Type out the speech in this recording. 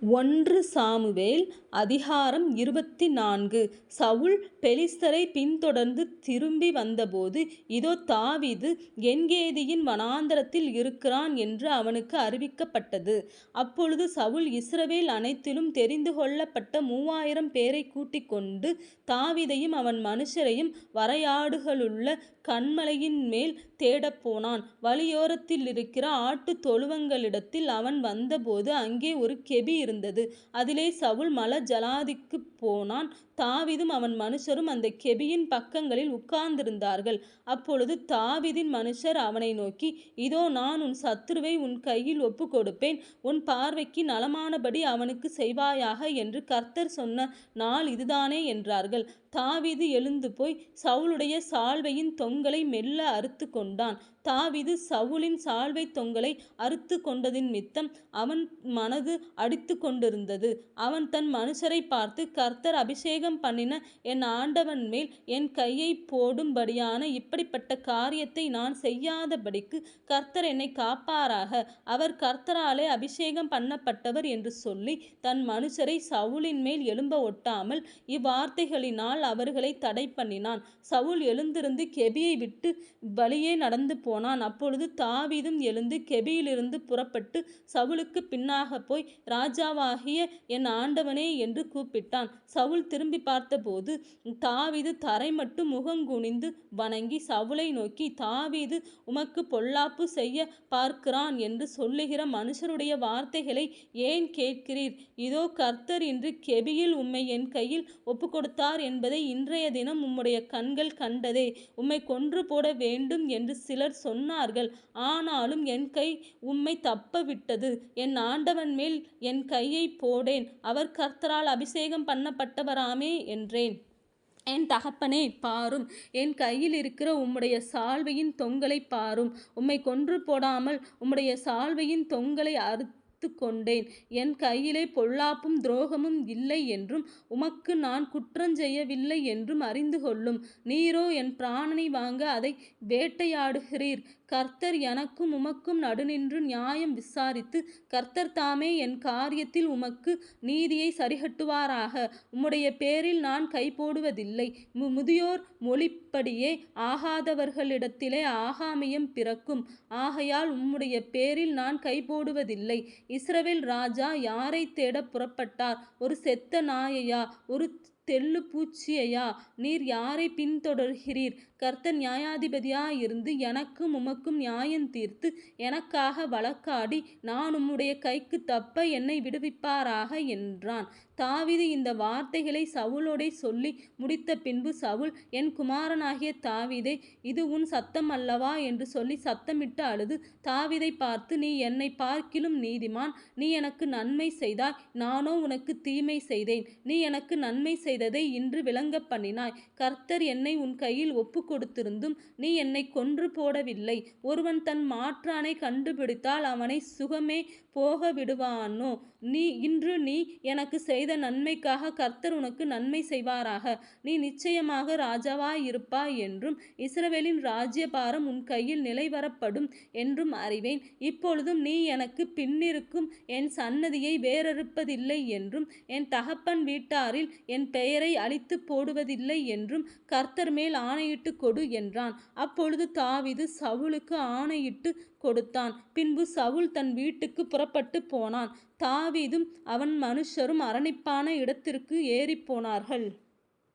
ஒன்று சாமுவேல் அதிகாரம் இருபத்தி நான்கு சவுல் பெலிஸ்தரை பின்தொடர்ந்து திரும்பி வந்தபோது இதோ தாவிது என்கேதியின் வனாந்தரத்தில் இருக்கிறான் என்று அவனுக்கு அறிவிக்கப்பட்டது. அப்பொழுது சவுல் இஸ்ரவேல் அனைத்திலும் தெரிந்து கொள்ளப்பட்ட மூவாயிரம் பேரை கூட்டிக் கொண்டு தாவீதையும் அவன் மனுஷரையும் வரையாடுகளுள்ள கண்மலையின் மேல் தேடப் போனான். வழியோரத்திலிருக்கிற ஆட்டுத் தொழுவங்களிடத்தில் அவன் வந்தபோது அங்கே ஒரு கெபி இருந்தது. அதிலே சவுல் மல ஜலாதிக்குப் போனான். தாவீதும் அவன் மனுஷரும் அந்த கெபியின் பக்கங்களில் உட்கார்ந்திருந்தார்கள். அப்பொழுது தாவிதின் மனுஷர் அவனை நோக்கி இதோ நான் உன் சத்துருவை உன் கையில் ஒப்புக்கொடுப்பேன். உன் பார்வைக்கு நலமானபடி அவனுக்கு செய்வாயாக என்று கர்த்தர் சொன்ன நாள் இதுதானே என்றார்கள். தாவிது எழுந்து போய் சவுளுடைய சால்வையின் தொங்கலை மெல்ல அறுத்து கொண்டான். தாவிது சவுலின் சால்வைத் தொங்கலை அறுத்து கொண்டதின் மித்தம் அவன் மனது அடித்து கொண்டிருந்தது. அவன் தன் மனுஷரை பார்த்து கர்த்தர் அபிஷேகம் பண்ணின என் ஆண்டவன்மேல் என் கையை போடும்படியான இப்படிப்பட்ட காரியத்தை நான் செய்யாதபடிக்கு கர்த்தர் என்னை காப்பாராக. அவர் கர்த்தராலே அபிஷேகம் பண்ணப்பட்டவர் என்று சொல்லி தன் மனுஷரை சவுலின் மேல் எழும்ப ஒட்டாமல் இவ்வார்த்தைகளினால் அவர்களை தடை பண்ணினான் சவுல் எழுந்திருந்து கெபியை விட்டு வழியே நடந்து போனான். அப்பொழுது தாவீதும் எழுந்து கெபியிலிருந்து புறப்பட்டு சவுலுக்கு பின்னாகப் போய் ராஜா ராஜாவாகிய என் ஆண்டவனே என்று கூப்பிட்டான். சவுல் திரும்பி பார்த்தபோது தாவீது தரைமட்டும் முகங்குனிந்து வணங்கி சவுலை நோக்கி தாவீது உமக்கு பொல்லாப்பு செய்யப் பார்க்கிறான் என்று சொல்லுகிற மனுஷருடைய வார்த்தைகளை ஏன் கேட்கிறீர்? இதோ கர்த்தர் இன்று கெபியில் உம்மை என் கையில் ஒப்புக்கொடுத்தார் என்பதை இன்றைய தினம் உம்முடைய கண்கள் கண்டதே. உம்மை கொன்று போட வேண்டும் என்று சிலர் சொன்னார்கள். ஆனாலும் என் கை உம்மைத் தப்பவிட்டது. என் ஆண்டவன் மேல் என் கை கையை போடேன் அவர் கர்த்தரால் அபிஷேகம் பண்ணப்பட்டவராமே என்றேன். என் தகப்பனே பாரும் என் கையில் இருக்கிற உம்முடைய சால்வையின் தொங்கலை பாரும். உம்மை கொன்று போடாமல் உம்முடைய சால்வையின் தொங்கலை அறுத்துக் கொண்டேன். என் கையிலே பொல்லாப்பும் துரோகமும் இல்லை என்றும் உமக்கு நான் குற்றஞ்செய்யவில்லை என்றும் அறிந்து கொள்ளும் நீரோ என் பிராணனை வாங்க அதை வேட்டையாடுகிறீர். கர்த்தர் எனக்கும் உமக்கும் நடுநின்று நியாயம் விசாரித்து கர்த்தர் தாமே என் காரியத்தில் உமக்கு நீதியை சரிகட்டுவாராக உம்முடைய பேரில் நான் கைபோடுவதில்லை. முதியோர் மொழிப்படியே ஆகாதவர்களிடத்திலே ஆகாமியம் பிறக்கும். ஆகையால் உம்முடைய பேரில் நான் கைபோடுவதில்லை. இஸ்ரவேல் ராஜா யாரை தேட புறப்பட்டார்? ஒரு செத்த நாயையா? ஒரு தெள்ளுப்பூச்சியையா? நீர் யாரைப் பின்தொடருகிறீர்? நியாயாதிபதியா நியாயாதிபதியாயிருந்து எனக்கும் உமக்கும் நியாயம் தீர்த்து எனக்காக வழக்காடி நான் உம்முடைய கைக்குத் தப்ப என்னை விடுவிப்பாராக என்றான். தாவிது இந்த வார்த்தைகளை சவுலோடே சொல்லி முடித்த பின்பு சவுல் என் குமாரனாகிய தாவிதை இது உன் சத்தம் அல்லவா? என்று சொல்லி சத்தமிட்டு அழுது தாவீதைப் பார்த்து நீ என்னை பார்க்கிலும் நீதிமான். நீ எனக்கு நன்மை செய்தாய் நானோ உனக்குத் தீமை செய்தேன். நீ எனக்கு நன்மை செய்ததை இன்று விளங்கப்பண்ணினாய். கர்த்தர் என்னை உன் கையில் ஒப்பு கொடுத்திருந்தும் நீ என்னை கொன்று போடவில்லை. ஒருவன் தன் மாற்றானைக் கண்டுபிடித்தால் அவனை சுகமே போக விடுவானோ நீ இன்று நீ எனக்கு செய்த நன்மைக்காக கர்த்தர் உனக்கு நன்மை செய்வாராக. நீ நிச்சயமாக ராஜாவாயிருப்பாய் என்றும் இஸ்ரவேலின் ராஜ்யபாரம் உன் கையில் நிலைவரப்படும் என்றும் அறிவேன். இப்பொழுதும் நீ எனக்கு பின்னிருக்கும் என் சன்னதியை வேறறுப்பதில்லை என்றும் என் தகப்பன் வீட்டாரில் என் பெயர் அழித்துப் போடுவதில்லை என்றும் கர்த்தர் மேல் ஆணையிட்டுக் கொடு என்றான். அப்பொழுது தாவீது சவுலுக்கு ஆணையிட்டு கொடுத்தான். பின்பு சவுல் தன் வீட்டுக்குப் புறப்பட்டுப் போனான். தாவீதும் அவன் மனுஷரும் அரணிப்பான இடத்திற்கு ஏறிப்போனார்கள்.